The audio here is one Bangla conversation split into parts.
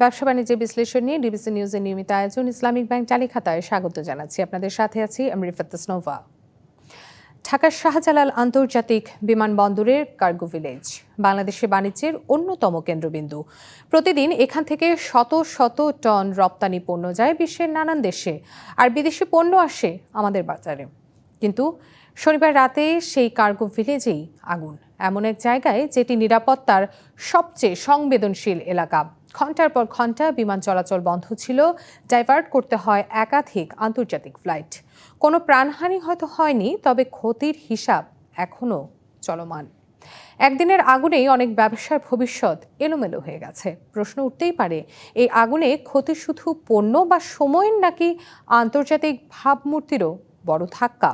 ব্যবসা বাণিজ্য বিশ্লেষণ নিয়ে ডিবিসি নিউজের নিয়মিত আয়োজন ইসলামিক ব্যাংক চালিখাতায় স্বাগত জানাচ্ছি। আপনাদের সাথে আছি আমি রিফাত স্নোভা ঢাকার শাহজালাল আন্তর্জাতিক বিমানবন্দরের কার্গো ভিলেজ, বাংলাদেশের বাণিজ্যের অন্যতম কেন্দ্রবিন্দু। প্রতিদিন এখান থেকে শত শত টন রপ্তানি পণ্য যায় বিশ্বের নানান দেশে, আর বিদেশি পণ্য আসে আমাদের বাজারে। কিন্তু শনিবার রাতে সেই কার্গো ভিলেজেই আগুন। এমন এক জায়গায় যেটি নিরাপত্তার সবচেয়ে সংবেদনশীল এলাকা। ঘণ্টার পর ঘণ্টা বিমান চলাচল বন্ধ ছিল। ডাইভার্ট করতে হয় একাধিক আন্তর্জাতিক ফ্লাইট। কোনো প্রাণহানি হয়তো হয়নি, তবে ক্ষতির হিসাব এখনও চলমান। একদিনের আগুনেই অনেক ব্যবসার ভবিষ্যৎ এলোমেলো হয়ে গেছে। প্রশ্ন উঠতেই পারে, এই আগুনে ক্ষতি শুধু পণ্য বা সময়ের নাকি আন্তর্জাতিক ভাবমূর্তিরও বড় ধাক্কা?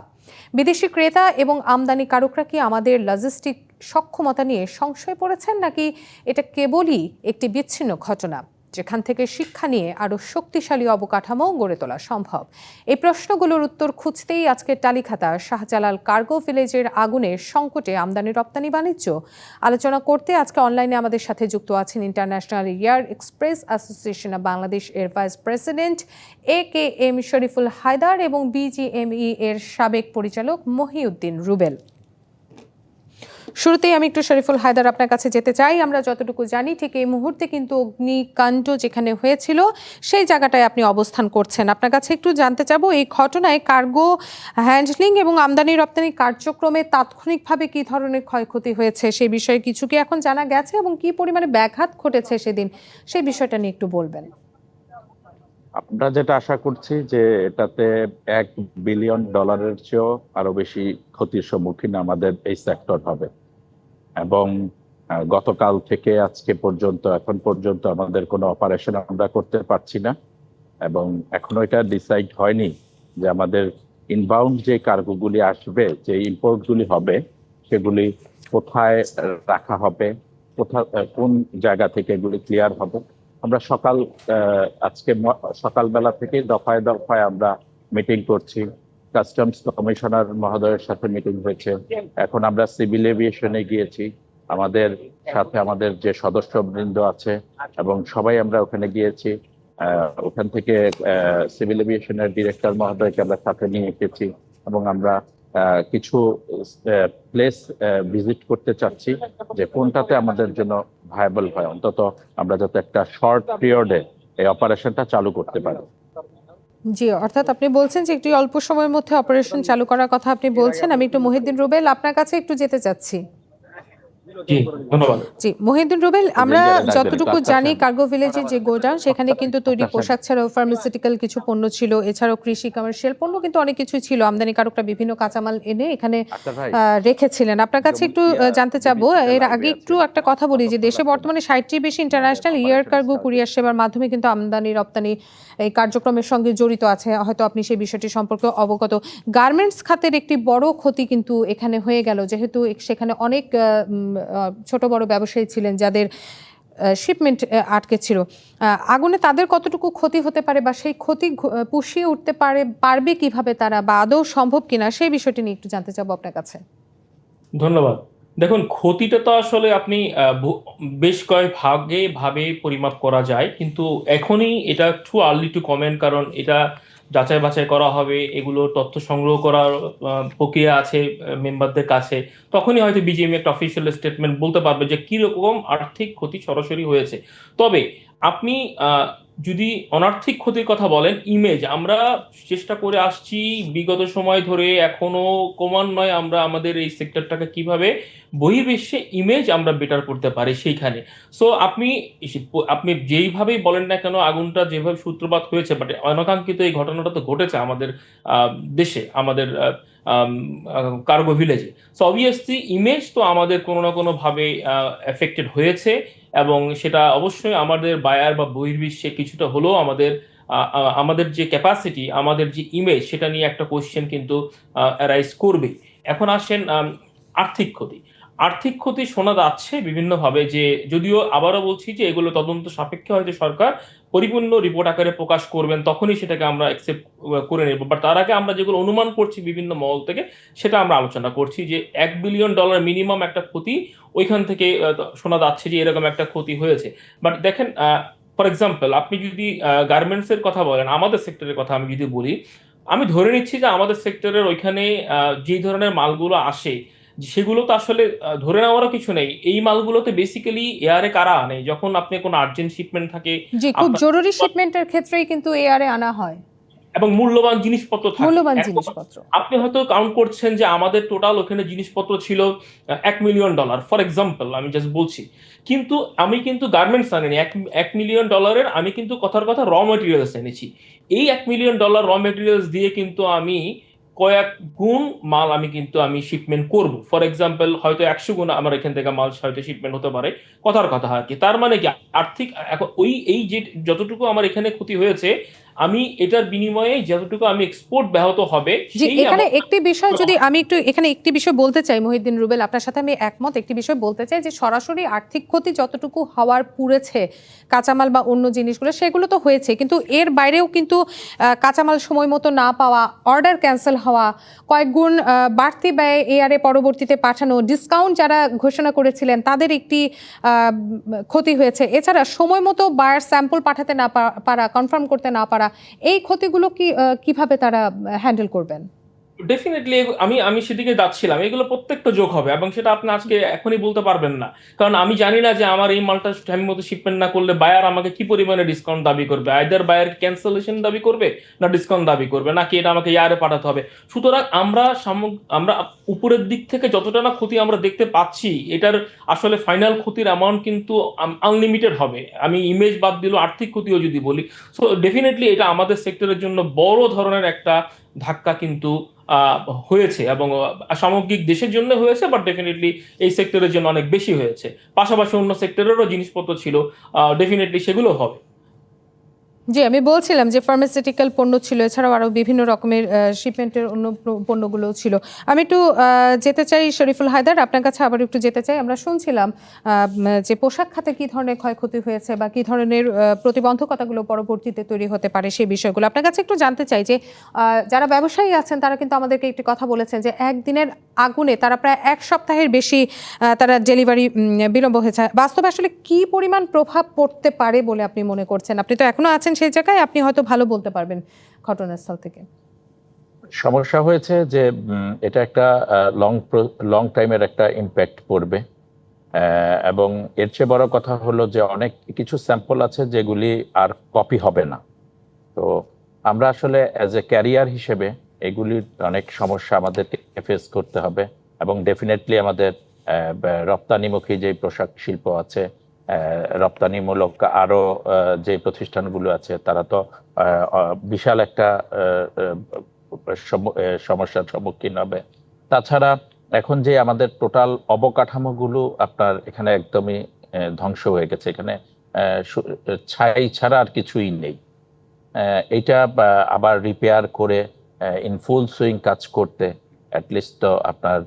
বিদেশি ক্রেতা এবং আমদানিকারকরা কি আমাদের লজিস্টিক সক্ষমতা নিয়ে সংশয় পড়েছেন নাকি এটা কেবলই একটি বিচ্ছিন্ন ঘটনা? যেখান থেকে শিক্ষা নিয়ে আরও শক্তিশালী অবকাঠামো গড়ে তোলা সম্ভব? এই প্রশ্নগুলোর উত্তর খুঁজতেই আজকের তালিখাতা শাহজালাল কার্গো ভিলেজের আগুনে সংকটে আমদানি রপ্তানি বাণিজ্য আলোচনা করতে আজকে অনলাইনে আমাদের সাথে যুক্ত আছেন international air express association of Bangladesh এর vice president A K M Shariful Haider এবং বিজিএমই এর সাবেক পরিচালক মহিউদ্দিন রুবেল। শুরুতেই আমি একটু শরীফুল হায়দার আপনার কাছে যেতে চাই। আমরা যতটুকু জানি ঠিক এই মুহূর্তে কিন্তু অগ্নিকাণ্ড যেখানে হয়েছিল, সেই জায়গাটায় আপনি অবস্থান করছেন। আপনার কাছে একটু জানতে চাবো, এই ঘটনায় কার্গো হ্যান্ডলিং এবং আমদানি রপ্তানি কার্যক্রমে তাৎক্ষণিকভাবে কী ধরনের ক্ষয়ক্ষতি হয়েছে সেই বিষয়ে কিছু কি এখন জানা গেছে এবং কি পরিমাণে ব্যাঘাত ঘটেছে সেদিন, সেই বিষয়টা নিয়ে একটু বলবেন। আমরা যেটা আশা করছি যে এটাতে এক বিলিয়ন ডলারের চেয়েও আরও বেশি ক্ষতির সম্মুখীন আমাদের এই সেক্টর হবে। এবং গতকাল থেকে আজকে পর্যন্ত, এখন পর্যন্ত আমাদের কোনো অপারেশন আমরা করতে পারছি না। এবং এখনও এটা ডিসাইড হয়নি যে আমাদের ইনবাউন্ড যে কার্গোগুলি আসবে, যে ইম্পোর্টগুলি হবে, সেগুলি কোথায় রাখা হবে, কোথা কোন জায়গা থেকে এগুলি ক্লিয়ার হবে। আমরা সকাল আজকে সকালবেলা থেকে দফায় দফায় আমরা মিটিং করছি। কাস্টমস কমিশনার মহোদয়ের সাথে মিটিং হয়েছে। এখন আমরা সিভিল এভিয়েশনে গিয়েছি। আমাদের সাথে আমাদের যে সদস্যবৃন্দ আছে এবং সবাই আমরা ওখানে গিয়েছি। ওখান থেকে সিভিল এভিয়েশনের ডিরেক্টর মহোদয়কে আমরা সাথে নিয়ে এসেছি এবং আমরা কিছু প্লেস ভিজিট করতে চাচ্ছি যে কোনটাতে আমাদের জন্য ভায়াবল হয়। অন্তত আমরা যাতে একটা শর্ট পিরিয়ডে এই অপারেশনটা চালু করতে পারি। জি, অর্থাৎ আপনি বলছেন যে একটি অল্প সময়ের মধ্যে অপারেশন চালু করার কথা আপনি বলছেন। আমি একটু মহিউদ্দিন রুবেল, আপনার কাছে একটু যেতে চাচ্ছি। জি মহিউদ্দিন রুবেল আমরা যতটুকু জানি। কার্গো ভিলেজের যে গোডাউন সেখানে কিন্তু তৈরি। পোশাক ছাড়াও ফার্মাসিউটিক্যাল কিছু পণ্য ছিল এছাড়াও কৃষি কমার্শিয়াল পণ্য কিন্তু অনেক কিছু ছিল আমদানিকারকরা বিভিন্ন কাঁচামাল এনে এখানে আচ্ছা রেখেছিলেন। আপনার কাছে একটু জানতে চাবো এর আগে একটু একটা কথা বলি যে দেশে বর্তমানে ষাটটির বেশি ইন্টারন্যাশনাল এয়ার কার্গো কুরিয়ার সেবার মাধ্যমে কিন্তু আমদানি রপ্তানি এই কার্যক্রমের সঙ্গে জড়িত আছে। হয়তো আপনি সেই বিষয়টি সম্পর্কে অবগত। গার্মেন্টস খাতের একটি বড় ক্ষতি কিন্তু এখানে হয়ে গেল যেহেতু সেখানে অনেক ছোট বড় ব্যবসায়ী ছিলেন যাদের শিপমেন্ট আটকে ছিল। আগুনে তাদের কতটুকু ক্ষতি হতে পারে বা সেই ক্ষতি পুষিয়ে উঠতে পারে, পারবে কীভাবে তারা বা আদৌ সম্ভব কিনা সেই বিষয়টি নিয়ে একটু জানতে চাবো আপনার কাছে। ধন্যবাদ। দেখুন, ক্ষতিটা তো আসলে আপনি বেশ কয়েক ভাগে ভাবে পরিমাপ করা যায়। কিন্তু এখনই এটা টু আর্লি টু কমেন্ট কারণ এটা যাচাই বাছাই করা হবে, এগুলো তথ্য সংগ্রহ করার প্রক্রিয়া আছে মেম্বারদের কাছে। তখনই হয়তো বিজিএম একটা অফিসিয়াল স্টেটমেন্ট বলতে পারবে যে কীরকম আর্থিক ক্ষতি সরাসরি হয়েছে। তবে আপনি যদি অনার্থিক ক্ষতির কথা বলেন ইমেজ আমরা চেষ্টা করে আসছি বিগত সময় ধরে এখনও ক্রমান্বয়ে আমরা আমাদের এই সেক্টরটাকে কীভাবে বহির্বিশ্বে ইমেজ আমরা বেটার করতে পারি সেইখানে। সো আপনি আপনি যেইভাবেই বলেন না কেন, আগুনটা যেভাবে সূত্রপাত হয়েছে বাট অনাকাঙ্ক্ষিত এই ঘটনাটা তো ঘটেছে আমাদের দেশে, আমাদের কার্গো ভিলেজে সো অবভিয়াসলি ইমেজ তো আমাদের কোনো না কোনোভাবে এফেক্টেড হয়েছে। এবং সেটা অবশ্যই আমাদের বায়ার বা বহির্বিশ্বে কিছুটা হলেও আমাদের আমাদের যে ক্যাপাসিটি আমাদের যে ইমেজ সেটা নিয়ে একটা কোশ্চেন কিন্তু অ্যারাইজ করবে। এখন আসেন আর্থিক ক্ষতি। আর্থিক ক্ষতি শোনা যাচ্ছে বিভিন্নভাবে যে যদিও আবারও বলছি যে এগুলো তদন্ত সাপেক্ষে হয়তো সরকার পরিপূর্ণ রিপোর্ট আকারে প্রকাশ করবেন, তখনই সেটাকে আমরা অ্যাকসেপ্ট করে নেব। বাট তার আগে আমরা যেগুলো অনুমান করছি বিভিন্ন মহল থেকে, সেটা আমরা আলোচনা করছি যে এক বিলিয়ন ডলার মিনিমাম একটা ক্ষতি ওইখান থেকে শোনা যাচ্ছে যে এরকম একটা ক্ষতি হয়েছে। বাট দেখেন ফর এক্সাম্পল আপনি যদি গার্মেন্টস এর কথা বলেন, আমাদের সেক্টরের কথা আমি যদি বলি, আমি ধরে নিচ্ছি যে আমাদের সেক্টরের ওইখানে যে ধরনের মালগুলো আসে সেগুলো তো আসলে ধরে নেওয়ারও কিছু নেই। এই মালগুলোতে বেসিক্যালি এয়ারে কারা আনে? যখন আপনি কোনো আর্জেন্ট শিপমেন্ট থাকে জি খুব জরুরি শিপমেন্টের ক্ষেত্রেই কিন্তু এয়ারে আনা হয়। এবং মূল্যবান জিনিসপত্র থাকে। মূল্যবান জিনিসপত্র। আপনি হয়তো কাউন্ট করছেন যে আমাদের টোটাল ওখানে জিনিসপত্র ছিল এক মিলিয়ন ডলার ফর এক্সাম্পল আমি জাস্ট বলছি। কিন্তু আমি কিন্তু গার্মেন্টস আনিনি এক এক মিলিয়ন ডলারের আমি কিন্তু কথার কথা র মেটেরিয়ালস এনেছি। এই এক মিলিয়ন ডলার র মেটেরিয়ালস দিয়ে কিন্তু আমি কয়েক গুণ মাল আমি কিন্তু আমি শিপমেন্ট করব। ফর এক্সাম্পল হয়তো একশো গুণ আমার এখান থেকে মাল হয়তো শিপমেন্ট হতে পারে। কথার কথা আর কি। তার মানে কি? আর্থিক এখন ওই, এই যে যতটুকু আমার এখানে ক্ষতি হয়েছে আমি এটার বিনিময়ে যতটুকু আমি এক্সপোর্ট ব্যাহত হবে এখানে একটি বিষয় যদি আমি একটু এখানে একটি বিষয় বলতে চাই মহিউদ্দিন রুবেল আপনার সাথে আমি একমত। একটি বিষয় বলতে চাই যে সরাসরি আর্থিক ক্ষতি যতটুকু হওয়ার পুড়েছে কাঁচামাল বা অন্য জিনিসগুলো সেগুলো তো হয়েছে। কিন্তু এর বাইরেও কিন্তু কাঁচামাল সময় মতো না পাওয়া অর্ডার ক্যান্সেল হওয়া কয়েক গুণ বাড়তি ব্যয় এআরে পরবর্তীতে পাঠানো ডিসকাউন্ট যারা ঘোষণা করেছিলেন তাদের একটি ক্ষতি হয়েছে। এছাড়া সময় মতো বায়ার স্যাম্পল পাঠাতে না পারা কনফার্ম করতে না পারা এই ক্ষতিগুলো কি কীভাবে তারা হ্যান্ডেল করবেন? ডেফিনেটলি আমি আমি সেদিকে যাচ্ছিলাম। এগুলো প্রত্যেকটা যোগ হবে এবং সেটা আপনি আজকে এখনই বলতে পারবেন না। কারণ আমি জানি না যে আমার এই মালটা টাইম মতো শিপমেন্ট না করলে বায়ার আমাকে কি পরিমাণে ডিসকাউন্ট দাবি করবে? আইদার বায়ার ক্যান্সেলেশন দাবি করবে না ডিসকাউন্ট দাবি করবে? নাকি এটা আমাকে ইয়ারে পাঠাতে হবে? সুতরাং আমরা আমরা উপরের দিক থেকে যতটা না ক্ষতি আমরা দেখতে পাচ্ছি, এটার আসলে ফাইনাল ক্ষতির অ্যামাউন্ট কিন্তু আনলিমিটেড হবে। আমি ইমেজ বাদ দিলেও আর্থিক ক্ষতিও যদি বলি সো ডেফিনেটলি এটা আমাদের সেক্টরের জন্য বড় ধরনের একটা ধাক্কা কিন্তু হয়েছে এবং সামগ্রিক দেশের জন্য হয়েছে বাট ডেফিনেটলি এই সেক্টরের জন্য অনেক বেশি হয়েছে। পাশাপাশি অন্য সেক্টরেরও জিনিসপত্র ছিল ডেফিনেটলি সেগুলো হবে। জি, আমি বলছিলাম যে ফার্মাসিউটিক্যাল পণ্য ছিল, এছাড়াও আরও বিভিন্ন রকমের শিপমেন্টের অন্য প- পণ্যগুলোও ছিল। আমি একটু যেতে চাই শরীফুল হায়দার, আপনার কাছে আবার একটু যেতে চাই। আমরা শুনছিলাম যে পোশাক খাতে কী ধরনের ক্ষয়ক্ষতি হয়েছে বা কী ধরনের প্রতিবন্ধকতাগুলো পরবর্তীতে তৈরি হতে পারে সেই বিষয়গুলো। আপনার কাছে একটু জানতে চাই যে যারা ব্যবসায়ী আছেন, তারা কিন্তু আমাদেরকে একটি কথা বলেছেন যে, একদিনের আগুনে তারা প্রায় এক সপ্তাহের বেশি তারা ডেলিভারি বিলম্ব হয়েছে। বাস্তবে আসলে কি পরিমাণ প্রভাব পড়তে পারে বলে আপনি মনে করছেন? আপনি তো এখনও আছেন সেই জায়গায় আপনি হয়তো ভালো বলতে পারবেন ঘটনাস্থল থেকে। সমস্যা হয়েছে যে এটা একটা লং লং টাইমের একটা ইম্প্যাক্ট পড়বে। এবং এর চেয়ে বড় কথা হলো যে, অনেক কিছু স্যাম্পল আছে যেগুলি আর কপি হবে না। তো আমরা আসলে অ্যাজ এ ক্যারিয়ার হিসেবে এগুলির অনেক সমস্যা আমাদেরকে ফেস করতে হবে এবং ডেফিনেটলি আমাদের রপ্তানিমুখী যে পোশাক শিল্প আছে রপ্তানিমূলক আরও যে প্রতিষ্ঠানগুলো আছে, তারা তো বিশাল একটা সমস্যার সম্মুখীন হবে। তাছাড়া এখন যে আমাদের টোটাল অবকাঠামোগুলো আপনার এখানে একদমই ধ্বংস হয়ে গেছে। এখানে ছাই ছাড়া আর কিছুই নেই। এটা আবার রিপেয়ার করে ইন ফুল সুইং কাজ করতে অ্যাটলিস্ট তো আপনার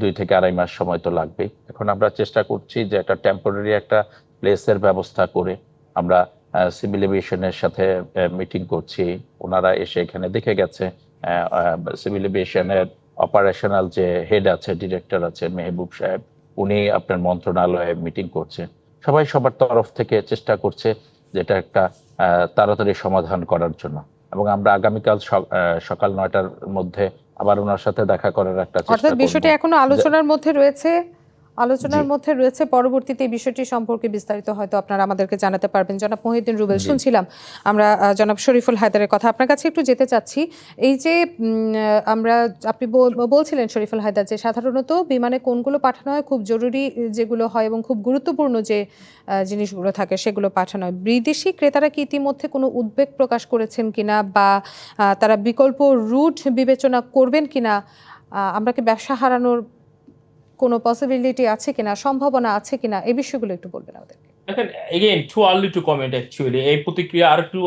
দুই থেকে আড়াই মাস সময় তো লাগবেই। এখন আমরা চেষ্টা করছি যে একটা টেম্পোরারি একটা প্লেসের ব্যবস্থা করে আমরা সিভিল এভিয়েশনের সাথে মিটিং করছি। ওনারা এসে এখানে দেখে গেছে সিভিল এভিয়েশনের অপারেশনাল যে হেড আছে ডিরেক্টর আছে, মেহবুব সাহেব, উনি আপনার মন্ত্রণালয়ে মিটিং করছে। সবাই সবার তরফ থেকে চেষ্টা করছে যেটা একটা তাড়াতাড়ি সমাধান করার জন্য। এবং আমরা আগামীকাল সকাল নয়টার মধ্যে আবার ওনার সাথে দেখা করার একটা চেষ্টা অর্থাৎ বিষয়টি এখনও আলোচনার মধ্যে রয়েছে। আলোচনার মধ্যে রয়েছে পরবর্তীতে এই বিষয়টি সম্পর্কে বিস্তারিত হয়তো আপনারা আমাদেরকে জানাতে পারবেন। জনাব মহিউদ্দিন রুবেল শুনছিলাম আমরা জনাব শরীফুল হায়দারের কথা। আপনার কাছে একটু যেতে চাচ্ছি এই যে আমরা আপনি বল- বলছিলেন শরীফুল হায়দার যে সাধারণত বিমানে কোনগুলো পাঠানো হয় খুব জরুরি যেগুলো হয় এবং খুব গুরুত্বপূর্ণ যে জিনিসগুলো থাকে সেগুলো পাঠানো হয়। বিদেশি ক্রেতারা কি ইতিমধ্যে কোনো উদ্বেগ প্রকাশ করেছেন কিনা বা তারা বিকল্প রুট বিবেচনা করবেন কিনা আমরা কি ব্যবসা হারানোর কোনো পসিবিলিটি আছে কিনা, সম্ভাবনা আছে কিনা, এই বিষয়গুলো একটু বলবেন আমাদেরকে। দেখেন again too early to comment actually এই প্রতিক্রিয়া আর একটু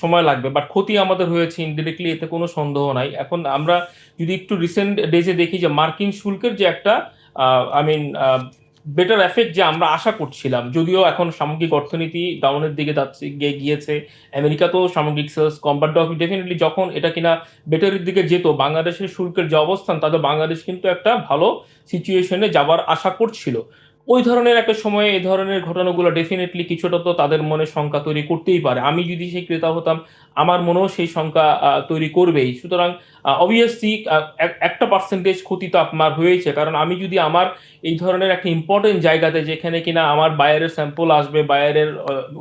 সময় লাগবে বাট ক্ষতি আমাদের হয়েছে ইনডিরেক্টলি এতে কোনো সন্দেহ নাই। এখন আমরা যদি একটু রিসেন্ট ডেজে দেখি যে মার্কিন শুল্কের যে একটা আই মিন বেটার এফেক্ট যে আমরা আশা করছিলাম, যদিও এখন সামগ্রিক অর্থনীতি ডাউনের দিকে যাচ্ছে, গিয়ে গিয়েছে। তো সামগ্রিক সেলস কম বাট ডেফিনেটলি যখন এটা কিনা বেটারের দিকে যেত, বাংলাদেশের শুল্কের যে অবস্থান তাদের বাংলাদেশ কিন্তু একটা ভালো সিচুয়েশনে যাবার আশা করছিল। ওই ধরনের একটা সময়ে এই ধরনের ঘটনাগুলো ডেফিনেটলি কিছুটা তো তাদের মনে শঙ্কা তৈরি করতেই পারে। আমি যদি সেই ক্রেতা হতাম, আমার মনেও সেই শঙ্কা তৈরি করবেই। সুতরাং অবভিয়াসলি একটা পার্সেন্টেজ ক্ষতি তো আপনার হয়েছে। কারণ আমি যদি আমার এই ধরনের একটা ইম্পর্টেন্ট জায়গাতে যেখানে কিনা আমার বায়ারের স্যাম্পল আসবে বায়ারের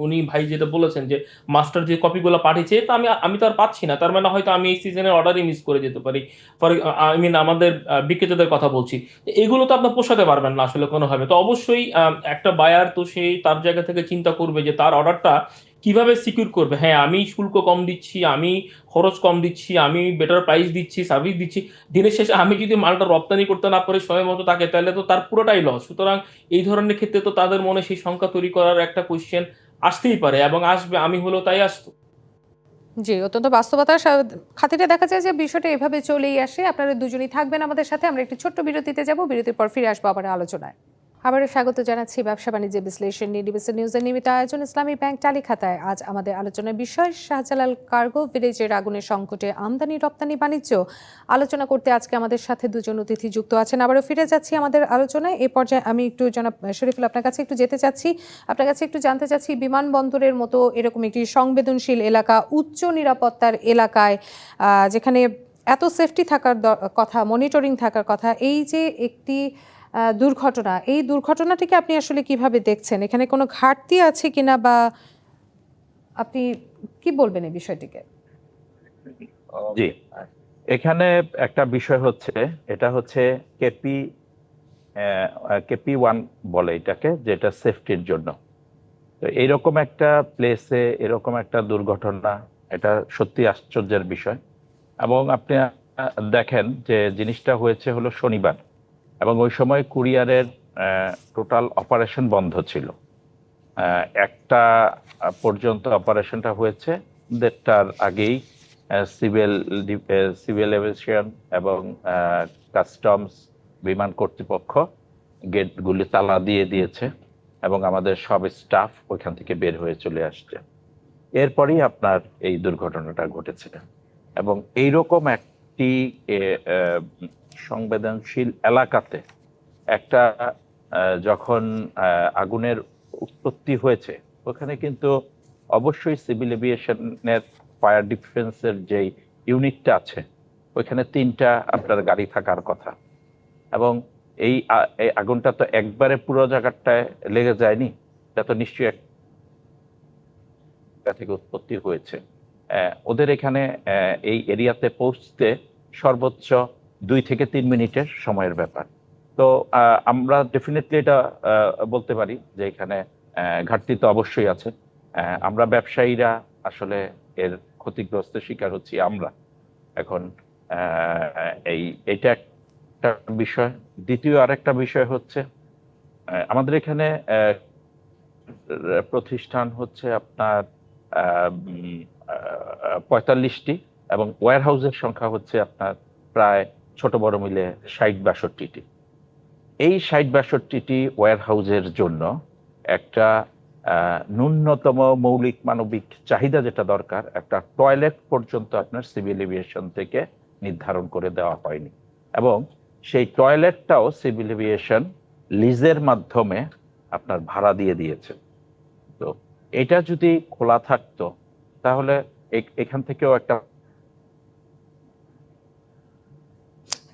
উনি ভাই যেটা বলেছেন যে মাস্টার যে কপিগুলো পাঠিয়েছে, তা আমি আমি তো আর পাচ্ছি না। তার মানে হয়তো আমি এই সিজনের অর্ডারই মিস করে যেতে পারি। ফর আই মিন আমাদের বিক্রেতাদের কথা বলছি। এগুলো তো আপনার পোষাতে পারবেন না আসলে কোনোভাবে। তো অবশ্যই আহ, একটা বায়ার তো সেই তার জায়গা থেকে চিন্তা করবে যে তার অর্ডারটা কীভাবে সিকিউর করবে। হ্যাঁ আমি শুল্ক কম দিচ্ছি আমি খরচ কম দিচ্ছি আমি বেটার প্রাইস দিচ্ছি সার্ভিস দিচ্ছি। দিনের শেষে আমি যদি মালটা রপ্তানি করতে না পারি সময় মতো তাকে তাহলে তো তার পুরোটাই লস সুতরাং এই ধরনের ক্ষেত্রে তো তাদের মনে সেই সংখ্যা তৈরি করার একটা কোয়েশ্চেন আসতেই পারে এবং আসবে আমি হলেও তাই আসতো। জি অত্যন্ত বাস্তবতার সা- খাতিরে দেখা যায় যে বিষয়টা এভাবে চলেই আসে। আপনারা দুজনেই থাকবেন আমাদের সাথে। আমরা একটি ছোট্ট বিরতিতে যাব। বিরতির পর ফিরে আসব আবার আলোচনায়। আবারও স্বাগত জানাচ্ছি ব্যবসা বাণিজ্য বিশ্লেষণ নিয়ে ডিবিসি নিউজের নিয়মিত আয়োজন। ইসলামী ব্যাংক টালি খাতায় আজ আমাদের আলোচনার বিষয়, শাহজালাল কার্গো ভিলেজের আগুনের সংকটে আমদানি, রপ্তানি, বাণিজ্য। আলোচনা করতে আজকে আমাদের সাথে দুজন অতিথি যুক্ত আছেন। আবারও ফিরে যাচ্ছি আমাদের আলোচনায়। এই পর্যায়ে আমি একটু জনাব শরীফুল আপনার কাছে একটু যেতে চাচ্ছি। আপনার কাছে একটু জানতে চাচ্ছি, বিমানবন্দরের মতো এরকম একটি সংবেদনশীল এলাকা, উচ্চ নিরাপত্তার এলাকায় যেখানে এত সেফটি থাকার কথা মনিটরিং থাকার কথা, এই যে একটি দুর্ঘটনা। এই দুর্ঘটনাটিকে আপনি আসলে কীভাবে দেখছেন? এখানে কোনো ঘাটতি আছে কিনা বা আপনি কি বলবেন এই বিষয়টিকে? জি। এখানে একটা বিষয় হচ্ছে এটা হচ্ছে কেপি কেপি ওয়ান বলে এটাকে যেটা সেফটির জন্য। তো এইরকম একটা প্লেসে এরকম একটা দুর্ঘটনা এটা সত্যি আশ্চর্যের বিষয়। এবং আপনি দেখেন যে জিনিসটা হয়েছে হলো শনিবার। এবং ওই সময় কুরিয়ারের টোটাল অপারেশন বন্ধ ছিল। একটা পর্যন্ত অপারেশনটা হয়েছে দেড়টার আগেই সিভিল সিভিল এভিয়েশন এবং কাস্টমস বিমান কর্তৃপক্ষ গেটগুলি তালা দিয়ে দিয়েছে এবং আমাদের সব স্টাফ ওইখান থেকে বের হয়ে চলে আসছে। এরপরই আপনার এই দুর্ঘটনাটা ঘটেছে। এবং এইরকম একটি সংবেদনশীল এলাকাতে একটা যখন আগুনের উৎপত্তি হয়েছে, ওখানে কিন্তু অবশ্যই সিভিল এভিয়েশনের ফায়ার ডিফেন্সের যেই ইউনিটটা আছে, ওইখানে তিনটা আপনার গাড়ি থাকার কথা। এবং এই আগুনটা তো একবারে পুরো জায়গাটায় লেগে যায়নি, এটা তো নিশ্চয়ই এক জায়গা থেকে উৎপত্তি হয়েছে। ওদের এখানে এই এরিয়াতে পৌঁছতে সর্বোচ্চ দুই থেকে তিন মিনিটের সময়ের ব্যাপার। তো আমরা ডেফিনেটলি এটা বলতে পারি যে এখানে ঘাটতি তো অবশ্যই আছে। আমরা ব্যবসায়ীরা আসলে এর ক্ষতিগ্রস্ত শিকার হচ্ছি আমরা। এখন এই, এটা একটা বিষয়। দ্বিতীয় আরেকটা বিষয় হচ্ছে আমাদের এখানে প্রতিষ্ঠান হচ্ছে আপনার পঁয়তাল্লিশটি, এবং ওয়্যার হাউসের সংখ্যা হচ্ছে আপনার প্রায় ছোট বড় মিলে ষাট বাষট্টিটি। এই ষাট বাষট্টিটি ওয়্যার হাউসের জন্য একটা ন্যূনতম মৌলিক মানবিক চাহিদা যেটা দরকার, একটা টয়লেট পর্যন্ত আপনার সিভিল এভিয়েশন থেকে নির্ধারণ করে দেওয়া হয়নি। এবং সেই টয়লেটটাও সিভিল এভিয়েশন লিজের মাধ্যমে আপনার ভাড়া দিয়ে দিয়েছে। তো এটা যদি খোলা থাকতো তাহলে এখান থেকেও একটা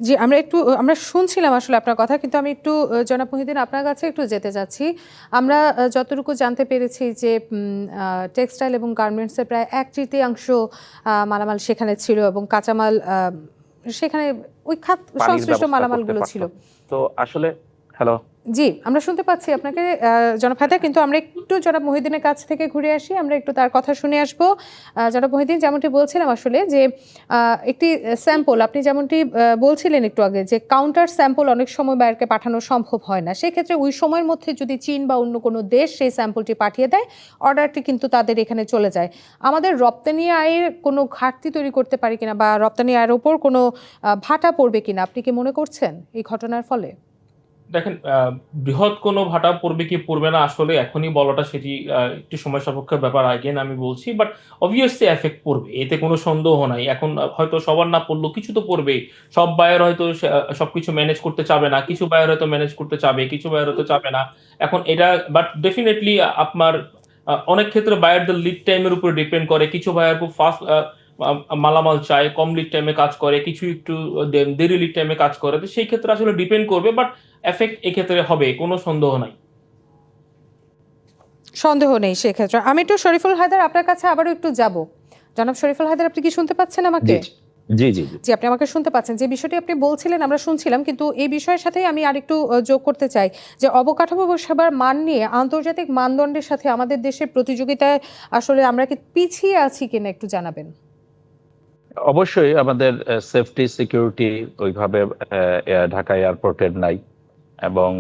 জি আমরা একটু আমরা শুনছিলাম আসলে আপনার কথা কিন্তু আমি একটু জনাব মহিদিন আপনার কাছে একটু যেতে চাচ্ছি। আমরা যতটুকু জানতে পেরেছি যে টেক্সটাইল এবং গার্মেন্টসের প্রায় এক তৃতীয়াংশ মালামাল সেখানে ছিল এবং কাঁচামাল সেখানে ওই খাত সংশ্লিষ্ট মালামালগুলো ছিল। তো আসলে হ্যালো? জি, আমরা শুনতে পাচ্ছি আপনাকে জনাব হায়দার, কিন্তু আমরা একটু জনাব মহিদিনের কাছ থেকে ঘুরে আসি, আমরা একটু তার কথা শুনে আসব। জনাব মহিদিন যেমনটি বলছিলাম আসলে যে একটি স্যাম্পল, আপনি যেমনটি বলছিলেন একটু আগে যে কাউন্টার স্যাম্পল অনেক সময় বাইরকে পাঠানো সম্ভব হয় না। সেক্ষেত্রে ওই সময়ের মধ্যে যদি চীন বা অন্য কোনো দেশ সেই স্যাম্পলটি পাঠিয়ে দেয়, অর্ডারটি কিন্তু তাদের এখানে চলে যায়। আমাদের রপ্তানি আয়ের কোনো ঘাটতি তৈরি করতে পারি কিনা বা রপ্তানি আয়ের ওপর কোনো ভাটা পড়বে কিনা, আপনি কি মনে করছেন এই ঘটনার ফলে? দেখেন বৃহৎ কোনো ভাটা পড়বে কি পড়বে না আসলে এখনই বলাটা সেটি একটু সময় সাপেক্ষ ব্যাপার। আগেন আমি বলছি বাট অবভিয়াসলি এফেক্ট পড়বে এতে কোনো সন্দেহ নাই। এখন হয়তো সবার না পড়লেও কিছু তো পড়বে সব বায়ার হয়তো সে- আহ, সবকিছু ম্যানেজ করতে চাবে না কিছু বায়ার হয়তো ম্যানেজ করতে চাবে কিছু বায়ার হয়তো চাবে না। এখন এটা বাট ডেফিনেটলি আপনার অনেক ক্ষেত্রে বায়ারদের লিড টাইমের উপর ডিপেন্ড করে। কিছু বায়ার খুব ফাস্ট মালামাল চায় কম লিড টাইমে কাজ করে কিছু একটু দেরি লিড টাইমে কাজ করে। তো সেই ক্ষেত্রে আসলে ডিপেন্ড করবে বাট এফেক্ট এক্ষেত্রে হবে কোনো সন্দেহ নাই। সন্দেহ নেই সেক্ষেত্রে। আমি একটু শরীফুল হায়দার আপনার কাছে আবারও একটু যাব। জনাব শরীফুল হায়দার আপনি কি শুনতে পাচ্ছেন আমাকে? জি জি জি আপনি আমাকে শুনতে পাচ্ছেন। যে বিষয়টি আপনি বলছিলেন আমরা শুনছিলাম কিন্তু এই বিষয়ের সাথেই আমি আরেকটু যোগ করতে চাই। যে অবকাঠামো সেবার মান নিয়ে আন্তর্জাতিক মানদণ্ডের সাথে আমাদের দেশের প্রতিযোগিতায় আসলে আমরা কি পিছিয়ে আছি কিনা একটু জানাবেন। অবশ্যই আমাদের সেফটি সিকিউরিটি ওইভাবে ঢাকা এয়ারপোর্টের নাই। এবং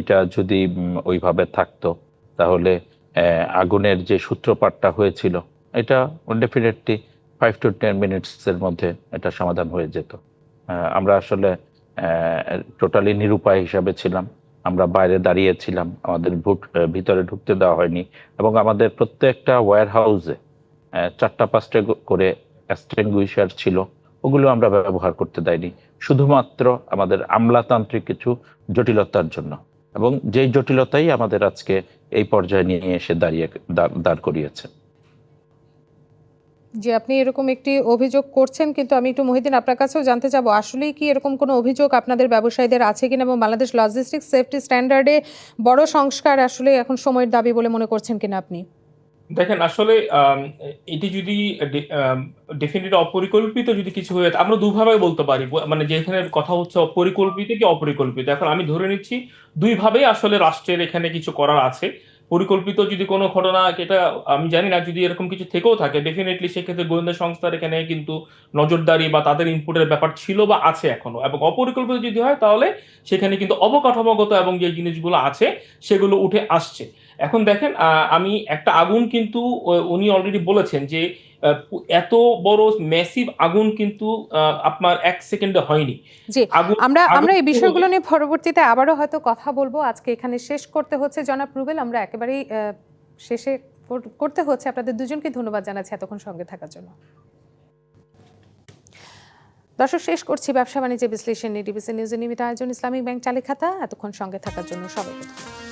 এটা যদি ওইভাবে থাকতো, তাহলে আগুনের যে সূত্রপাতটা হয়েছিল, এটা definitely five to ten minutes এর মধ্যে এটা সমাধান হয়ে যেত। আমরা আসলে টোটালি নিরুপায় হিসাবে ছিলাম। আমরা বাইরে দাঁড়িয়েছিলাম, আমাদের ভুট ভিতরে ঢুকতে দেওয়া হয়নি এবং আমাদের প্রত্যেকটা ওয়্যার হাউসে চারটা পাঁচটা করে এক্সটেনগুইশার ছিল, ওগুলো আমরা ব্যবহার করতে দেয়নি। শুধুমাত্র আমাদের আমলাতান্ত্রিক কিছু জটিলতার জন্য। এবং যেই জটিলতাই আমাদের আজকে এই পর্যায়ে নিয়ে এসে দাঁড়িয়ে, দাঁড়- করিয়েছে। যে আপনি এরকম একটি অভিযোগ করছেন, কিন্তু আমি একটু মহিদিন আপনার কাছেও জানতে চাবো, আসলেই কি এরকম কোনো অভিযোগ আপনাদের ব্যবসায়ীদের আছে কিনা? এবং বাংলাদেশ লজিস্টিক্স সেফটি স্ট্যান্ডার্ডে বড় সংস্কার আসলে এখন সময়ের দাবি বলে মনে করছেন কিনা আপনি? দেখেন, আসলে এটি যদি ডেফিনেটলি অপরিকল্পিত যদি কিছু হয়ে আমরা দুভাবে বলতে পারি। মানে যেখানে কথা হচ্ছে অপরিকল্পিত কি অপরিকল্পিত? এখন আমি ধরে নিচ্ছি, দুইভাবেই আসলে রাষ্ট্রের এখানে কিছু করার আছে। পরিকল্পিত যদি কোনো ঘটনা, এটা আমি জানি না, যদি এরকম কিছু থেকেও থাকে ডেফিনেটলি সেক্ষেত্রে গোয়েন্দা সংস্থার এখানে কিন্তু নজরদারি বা তাদের ইনপুটের ব্যাপার ছিল বা আছে এখনও। এবং অপরিকল্পিত যদি হয়, তাহলে সেখানে কিন্তু অবকাঠামোগত এবং যে জিনিসগুলো আছে, সেগুলো উঠে আসছে। এখন দেখেন আমি একটা আগুন কিন্তু উনি অলরেডি বলেছেন যে এত বড় মেসিভ আগুন কিন্তু আপনার এক সেকেন্ডে হয়নি। আমরা আমরা এই বিষয়গুলো নিয়ে পরবর্তীতে আবারও হয়তো কথা বলব। আজকে এখানে শেষ করতে হচ্ছে জনাব রুবেল। আমরা একেবারেই শেষে করতে হচ্ছে। আপনাদের দুজনকে ধন্যবাদ জানাচ্ছি এতক্ষণ সঙ্গে থাকার জন্য। দর্শক শেষ করছি ব্যবসা বাণিজ্য বিশ্লেষণ ডিবিসি নিউজের নিয়মিত আয়োজন ইসলামিক ব্যাংক চালিখাতা এতক্ষণ সঙ্গে থাকার জন্য সবাইকে ধন্যবাদ।